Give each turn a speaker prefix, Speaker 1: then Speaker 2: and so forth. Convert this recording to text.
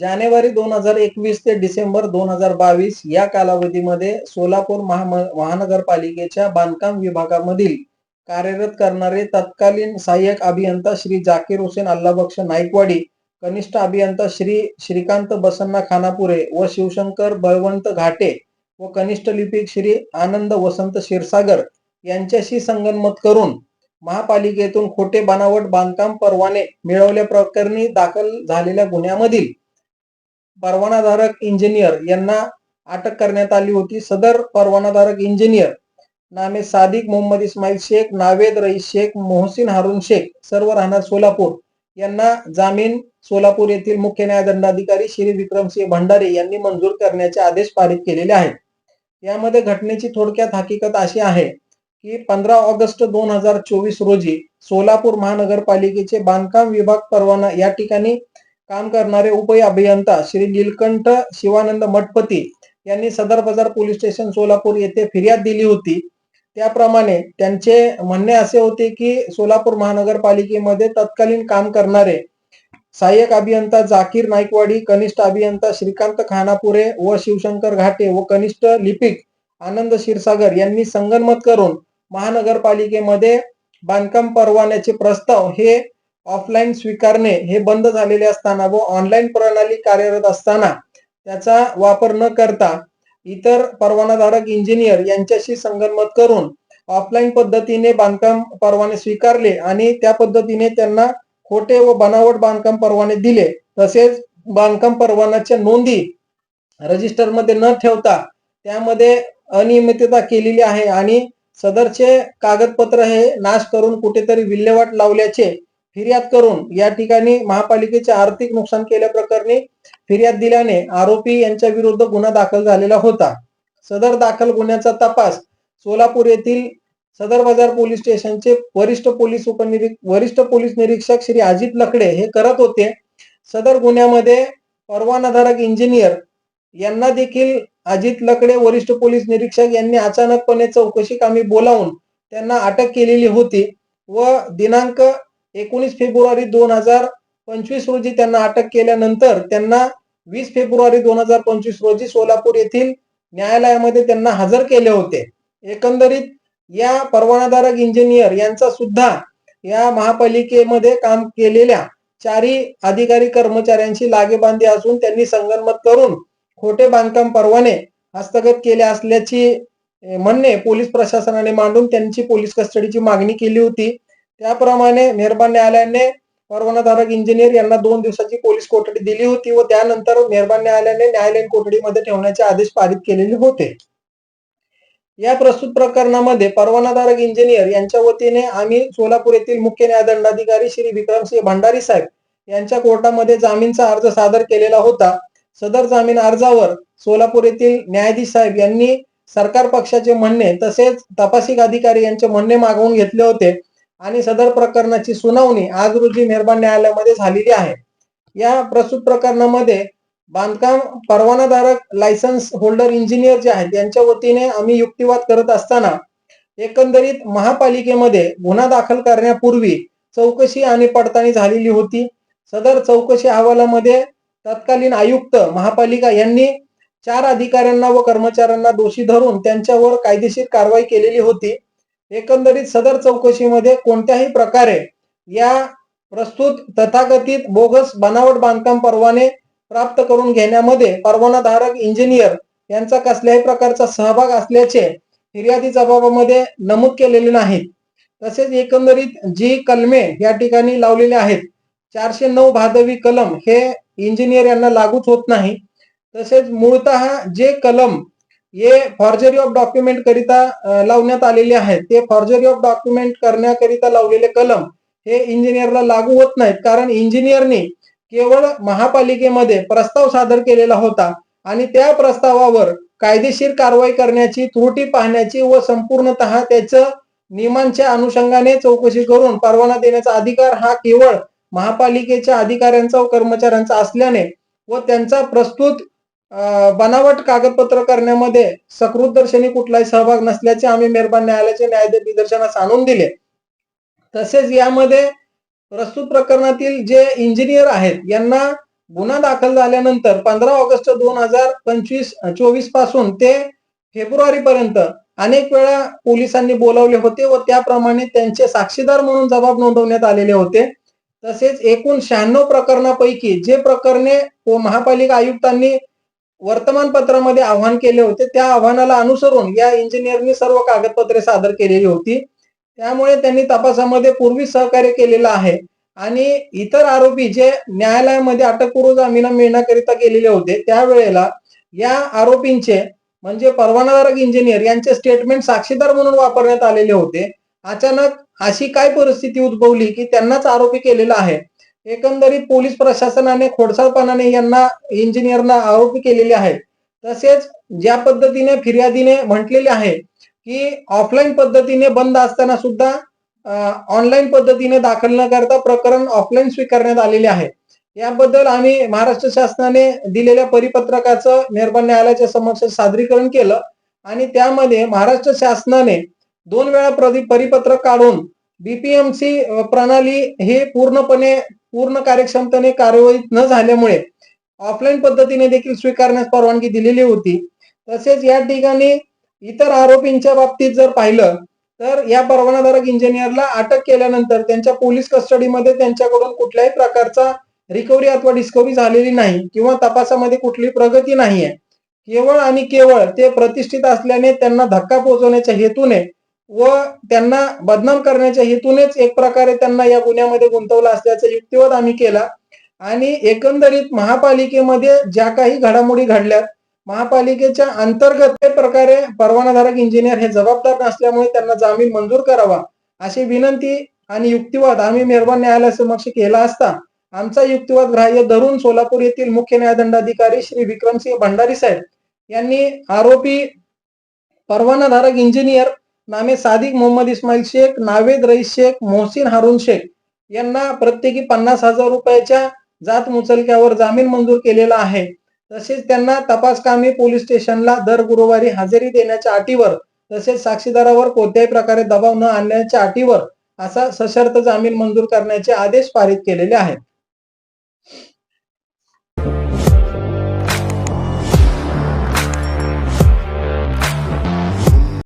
Speaker 1: जानेवारी दोन हजार एकवीस ते डिसेंबर दोन हजार बावीस या कालावधीमध्ये सोलापूर महानगरपालिकेच्या बांधकाम विभागामधील कार्यरत करणारे तत्कालीन सहाय्यक अभियंता श्री जाकीर हुसेन अल्लाबक्ष नाईकवाडी कनिष्ठ अभियंता श्री श्रीकांत बसन्ना खानापुरे व शिवशंकर बळवंत घाटे व कनिष्ठ लिपिक श्री आनंद वसंत क्षीरसागर यांच्याशी संगनमत करून महापालिकेतून खोटे बनावट बांधकाम परवाने मिळवल्या प्रकरणी दाखल झालेल्या गुन्ह्यामधील परवानाधारक इंजिनियर यांना अटक करण्यात आली होती. सदर परवानाधारक इंजिनियर नामे सादिक मोहम्मद इस्माईल शेख नावेद रईस शेख मोहसिन हारून शेख सर्व राहणार सोलापूर. यांना जामीन सोलापूर येथील मुख्य न्यायदंडाधिकारी श्री विक्रमसिंह भंडारे यांनी मंजूर करण्याचे आदेश पारित केलेले आहेत. यामध्ये घटनेची थोडक्यात हकीकत अशी आहे की पंधरा ऑगस्ट दोन हजार चोवीस रोजी सोलापूर महानगरपालिकेचे बांधकाम विभाग परवाना या ठिकाणी काम करणारे उप अभियंता श्री नीलकंठ शिवानंद मठपती यांनी सदर बाजार पोलीस स्टेशन सोलापूर येथे फिर्याद दिली होती. त्याप्रमाणे त्यांचे म्हणणे असे होते की सोलापूर महानगरपालिकेमध्ये तत्कालीन काम करणारे सहाय्यक अभियंता जाकीर नाईकवाडी कनिष्ठ अभियंता श्रीकांत खानापुरे व शिवशंकर घाटे व कनिष्ठ लिपिक आनंद क्षीरसागर यांनी संगनमत करून महानगरपालिकेमध्ये बांधकाम परवान्याचे प्रस्ताव हे ऑफलाईन स्वीकारणे हे बंद झालेले असताना व ऑनलाईन प्रणाली कार्यरत असताना त्याचा वापर न करता इतर परवानाधारक इंजिनियर यांच्याशी संगनमत करून ऑफलाईन पद्धतीने बांधकाम परवाने स्वीकारले आणि त्या पद्धतीने त्यांना खोटे व बनावट बांधकाम परवाने दिले. तसेच बांधकाम परवानाच्या नोंदी रजिस्टरमध्ये न ठेवता त्यामध्ये अनियमितता केलेली आहे आणि सदरचे कागदपत्र हे नाश करून कुठेतरी विल्हेवाट लावल्याचे फिर्याद करून या ठिकाणी महापालिकेचे आर्थिक नुकसान केल्याप्रकरणी फिर्याद दिल्याने आरोपी यांच्या विरुद्ध गुन्हा दाखल झालेला होता. सदर दाखल गुन्ह्याचा तपास सोलापूर येथील सदर बाजार पोलीस स्टेशनचे वरिष्ठ पोलीस उपनिरीक्षक वरिष्ठ पोलीस निरीक्षक श्री अजित लकडे हे करत होते. सदर गुन्ह्यामध्ये परवानाधारक इंजिनियर यांना देखील अजित लकडे वरिष्ठ पोलीस निरीक्षक यांनी अचानकपणे चौकशी कामी बोलावून त्यांना अटक केलेली होती व दिनांक एकोणीस फेब्रुवारी दोन हजार पंचवीस रोजी त्यांना अटक केल्यानंतर त्यांना वीस फेब्रुवारी दोन हजार पंचवीस रोजी सोलापूर येथील न्यायालयामध्ये त्यांना हजर केले होते. एकंदरीत या परवानाधारक इंजिनियर यांचा सुद्धा या महापालिकेमध्ये काम केलेल्या चारी अधिकारी कर्मचाऱ्यांशी लागेबांधी असून त्यांनी संगनमत करून खोटे बांधकाम परवाने हस्तगत केले असल्याची म्हणणे पोलीस प्रशासनाने मांडून त्यांची पोलीस कस्टडीची मागणी केली होती. त्याप्रमाणे मेहरबान न्यायालयाने परवानाधारक इंजिनियर यांना दोन दिवसाची पोलीस कोठडी दिली होती व त्यानंतर मेहरबान न्यायालयाने न्यायालयीन कोठडीमध्ये ठेवण्याचे आदेश पारित केलेले होते. या प्रस्तुत प्रकरणामध्ये परवानाधारक इंजिनियर यांच्या वतीने आम्ही सोलापूर येथील मुख्य न्यायदंडाधिकारी श्री विक्रमसिंह भंडारी साहेब यांच्या कोर्टामध्ये जामीनचा अर्ज सादर केलेला होता. सदर जामीन अर्जावर सोलापूर येथील न्यायाधीश साहेब यांनी सरकार पक्षाचे म्हणणे तसेच तपासिक अधिकारी यांचे म्हणणे मागवून घेतले होते. आणि सदर प्रकरणाची सुनावणी आज रोजी मेहरबान न्यायालयामध्ये झालेली आहे. या प्रस्तुत प्रकरणामध्ये बांधकाम परवानाधारक लायसन्स होल्डर इंजिनियर जे आहेत यांच्या वतीने आम्ही युक्तिवाद करत असताना एकंदरीत महापालिकेमध्ये गुन्हा दाखल करण्यापूर्वी चौकशी आणि पडताळणी झालेली होती. सदर चौकशी अहवालामध्ये तत्कालीन आयुक्त महापालिका यांनी चार अधिकाऱ्यांना व कर्मचाऱ्यांना दोषी धरून त्यांच्यावर कायदेशीर कारवाई केलेली होती. एकंदरीत सदर चौकशीमध्ये कोणत्याही प्रकारे या प्रस्तुत तथाकथित बोगस बनावट बांधकाम परवाने प्राप्त करून घेण्यामध्ये परवानाधारक इंजिनियर यांचा कसल्याही प्रकारचा सहभाग असल्याचे फिर्यादी जबाबामध्ये नमूद केलेले नाहीत. तसेच एकंदरीत जी कलमे या ठिकाणी लावलेले आहेत चारशे नऊ भादवी कलम हे इंजिनियर यांना लागूच होत नाही. तसेच मूळतः जे कलम हे फॉर्जरी ऑफ डॉक्युमेंट करिता लावण्यात आलेले आहेत. ते फॉर्जरी ऑफ डॉक्युमेंट करण्याकरिता लावलेले कलम हे इंजिनियरला लागू होत नाहीत. कारण इंजिनियरने केवळ महापालिकेमध्ये प्रस्ताव सादर केलेला होता आणि त्या प्रस्तावावर कायदेशीर कारवाई करण्याची त्रुटी पाहण्याची व संपूर्णतः त्याचं नियमांच्या अनुषंगाने चौकशी करून परवाना देण्याचा अधिकार हा केवळ महापालिकेच्या अधिकाऱ्यांचा व कर्मचाऱ्यांचा असल्याने व त्यांचा प्रस्तुत बनावट कागदपत्र करण्यामध्ये सकृत दर्शनी कुठलाही सहभाग नसल्याचे आम्ही मेहरबान न्यायालयाचे न्यायाधीश निदर्शनास आणून दिले. तसेच यामध्ये प्रस्तुत प्रकरणातील जे इंजिनियर आहेत यांना गुन्हा दाखल झाल्यानंतर पंधरा ऑगस्ट दोन हजार पंचवीस चोवीसपासून ते फेब्रुवारी पर्यंत अनेक वेळा पोलिसांनी बोलावले होते व त्याप्रमाणे त्यांचे साक्षीदार म्हणून जबाब नोंदवण्यात आलेले होते. तसेच एकूण शहाण्णव प्रकरणापैकी जे प्रकरणे व महापालिका आयुक्तांनी वर्तमानपत्रामध्ये आव्हान केले होते. त्या आव्हानाला अनुसरून या इंजिनियरनी सर्व कागदपत्रे सादर केलेली होती. त्यामुळे त्यांनी तपासामध्ये पूर्वी सहकार्य केलेलं आहे. आणि इतर आरोपी जे न्यायालयामध्ये अटकपूर्व जामीन मिळण्याकरिता गेलेले होते त्यावेळेला या आरोपींचे म्हणजे परवानाधारक इंजिनियर यांचे स्टेटमेंट साक्षीदार म्हणून वापरण्यात आलेले होते. अचानक अशी काय परिस्थिती उद्भवली की त्यांनाच आरोपी केलेला आहे. एकंदरीत पोलीस प्रशासनाने खोडसाळपणाने यांना इंजिनियरना आरोपी केलेले आहेत. तसेच ज्या पद्धतीने फिर्यादीने म्हटलेले आहे की ऑफलाईन पद्धतीने बंद असताना सुद्धा ऑनलाईन पद्धतीने दाखल न करता प्रकरण ऑफलाईन स्वीकारण्यात आलेले आहे. याबद्दल आम्ही महाराष्ट्र शासनाने दिलेल्या परिपत्रकाचं निर्माण न्यायालयाच्या समक्ष सादरीकरण केलं आणि त्यामध्ये महाराष्ट्र शासनाने दोन वेळा परिपत्रक काढून बीपीएमसी प्रणाली हे पूर्णपणे पूर्ण कार्यक्षमतेने कार्यवाहीत न झाल्यामुळे ऑफलाईन पद्धतीने देखील स्वीकारण्यास परवानगी दिलेली होती. तसेच या ठिकाणी इतर आरोपींच्या बाबतीत जर पाहिलं तर या परवानाधारक इंजिनियरला अटक केल्यानंतर त्यांच्या पोलीस कस्टडीमध्ये त्यांच्याकडून कुठल्याही प्रकारचा रिकव्हरी अथवा डिस्कव्हरी झालेली नाही किंवा तपासामध्ये कुठली प्रगती नाहीये. केवळ आणि केवळ ते प्रतिष्ठित असल्याने त्यांना धक्का पोहोचवण्याच्या हेतूने व त्यांना बदनाम करण्याच्या हेतूनेच एक प्रकारे त्यांना या गुन्ह्यामध्ये गुंतवलं असल्याचा युक्तिवाद आम्ही केला. आणि एकंदरीत महापालिकेमध्ये ज्या काही घडामोडी घडल्यात महापालिकेच्या अंतर्गत प्रकारे परवानाधारक इंजिनियर हे जबाबदार नसल्यामुळे त्यांना जामीन मंजूर करावा अशी विनंती आणि युक्तिवाद आम्ही मेहरबान न्यायालयासमक्ष केला असता आमचा युक्तिवाद ग्राह्य धरून सोलापूर येथील मुख्य न्यायदंडाधिकारी श्री विक्रमसिंह भंडारी साहेब यांनी आरोपी परवानाधारक इंजिनियर नामे सादिक मोहम्मद इस्माईल शेख नावेद रईस शेख मोहसिन हारून शेख. यांना प्रत्येकी पन्नास हजार रुपयाच्या जात मुचलक्यावर जामीन मंजूर केलेला आहे. तसेच त्यांना तपास कामी पोलीस स्टेशनला दर गुरुवारी हजेरी देण्याच्या अटीवर तसेच साक्षीदारावर कोणत्याही प्रकारे दबाव न आणण्याच्या अटीवर असा सशर्त जामीन मंजूर करण्याचे आदेश पारित केलेले आहेत.